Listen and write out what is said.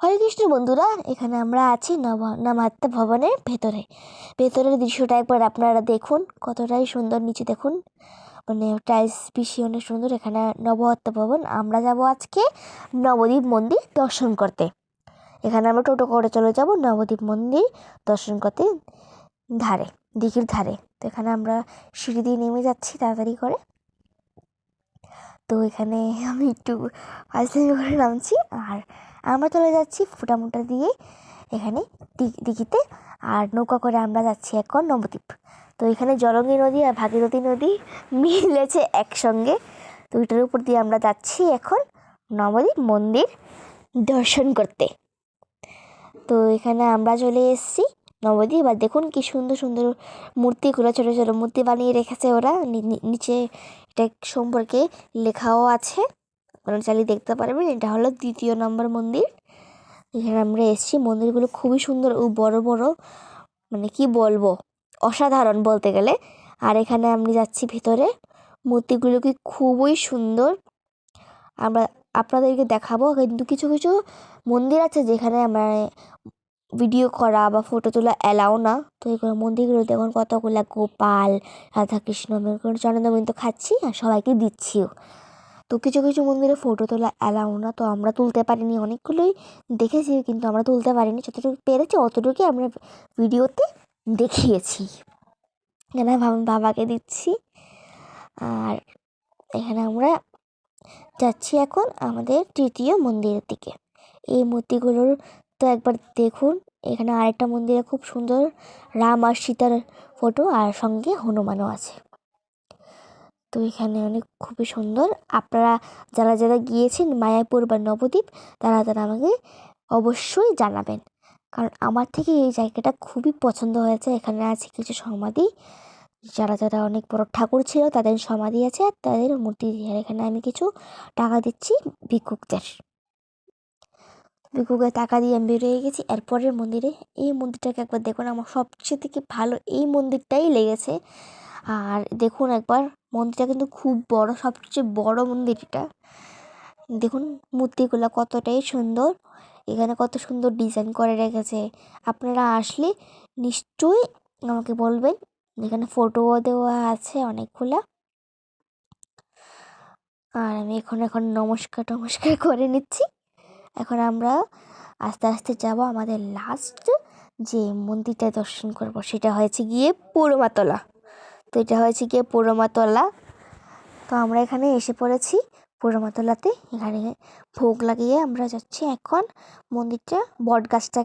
হরে কৃষ্ণ বন্ধুরা, এখানে আমরা আছি নব নমাত্মা ভবনের ভেতরে। ভেতরের দৃশ্যটা একবার আপনারা দেখুন, কতটাই সুন্দর নিচে দেখুন। মানে টাইলস পিসি অনেক সুন্দর, এখানে নবহত্যা ভবন। আমরা যাব আজকে নবদ্বীপ মন্দির দর্শন করতে। এখানে আমরা টোটো করে চলে যাব নবদ্বীপ মন্দির দর্শন করতে ধারে, দিঘির ধারে। তো এখানে আমরা সিঁড়ি দিয়ে নেমে যাচ্ছি তাড়াতাড়ি করে। তো এখানে আমি একটু ফাইসলামি করে নামছি। আর আমরা চলে যাচ্ছি ফুটামুটা দিয়ে এখানে দিঘিতে। আর নৌকা করে আমরা যাচ্ছি এখন নবদ্বীপ। তো এখানে জলঙ্গি নদী আর ভাগীরথী নদী মিলেছে একসঙ্গে। তো ওইটার উপর দিয়ে আমরা যাচ্ছি এখন নবদ্বীপ মন্দির দর্শন করতে। তো এখানে আমরা চলে এসেছি। নবদ্বীপ আর দেখুন কি সুন্দর সুন্দর মূর্তিগুলো, ছোটো ছোটো মূর্তি বানিয়ে রেখেছে ওরা। নিচে এটা সম্পর্কে লেখাও আছে। আপনারা চালিয়ে দেখতে পারবেন, এটা হলো দ্বিতীয় নম্বর মন্দির। এখানে আমরা এসেছি, মন্দিরগুলো খুবই সুন্দর ও বড় বড় মানে কি বলব, অসাধারণ বলতে গেলে। আর এখানে আমি যাচ্ছি ভিতরে, মূর্তিগুলো কি খুবই সুন্দর। আমরা, আপনাদেরকে দেখাবো, কিন্তু কিছু কিছু মন্দির আছে যেখানে আমরা ভিডিও করা বা ফটো তোলা অ্যালাও না। তো এগুলো মন্দিরগুলো দেখুন কতগুলো গোপাল, রাধাকৃষ্ণ তো খাচ্ছি আর সবাইকে দিচ্ছিও তো কিছু কিছু মন্দিরে ফটো তোলা অ্যালাউ না, তো আমরা তুলতে পারিনি অনেকগুলোই। দেখেছি কিন্তু আমরা তুলতে পারিনি, যতটুকু পেরেছি অতটুকুই আমরা ভিডিওতে দেখিয়েছি। এখানে বাবাকে দিচ্ছি। আর এখানে আমরা যাচ্ছি এখন আমাদের তৃতীয় মন্দিরের দিকে। এই মূর্তিগুলোর তো একবার দেখুন, এখানে আরেকটা মন্দিরে খুব সুন্দর রাম আর সীতার ফটো আর সঙ্গে হনুমানও আছে। তো এখানে অনেক খুবই সুন্দর। আপনারা যারা যারা গিয়েছেন মায়াপুর বা নবদ্বীপ, তারা তারা আমাকে অবশ্যই জানাবেন। কারণ আমার থেকে এই জায়গাটা খুবই পছন্দ হয়েছে। এখানে আছে কিছু সমাধি। যারা যারা অনেক বড় ঠাকুর ছিল, তাদের সমাধি আছে আর তাদের মূর্তি এখানে আমি কিছু টাকা দিচ্ছি ভিক্ষুকদের। ভিক্ষুকের টাকা দিয়ে আমি বেরিয়ে গেছি। এরপরের মন্দিরে, এই মন্দিরটাকে একবার দেখুন, আমার সবচেয়ে থেকে ভালো এই মন্দিরটাই লেগেছে। আর দেখুন একবার, মন্দিরটা কিন্তু খুব বড়, সবচেয়ে বড় মন্দির এটা দেখুন, মূর্তিগুলো কতটাই সুন্দর। এখানে কত সুন্দর ডিজাইন করে রেখেছে। আপনারা আসলে নিশ্চয়ই আমাকে বলবেন, এখানে ফটোও দেওয়া আছে অনেকগুলা। আর আমি এখন এখন নমস্কার টমস্কার করে নিচ্ছি। এখন আমরা আস্তে আস্তে যাব আমাদের লাস্ট যে মন্দিরটা দর্শন করব, সেটা হয়েছে গিয়ে পুরোমাতলা। তো এটা হয়েছে গিয়ে পুরোমাতলা। তো আমরা এখানে এসে পড়েছি পুরোমাতলাতে। এখানে ভোগ লাগিয়ে আমরা যাচ্ছি এখন মন্দিরটা বট গাছটা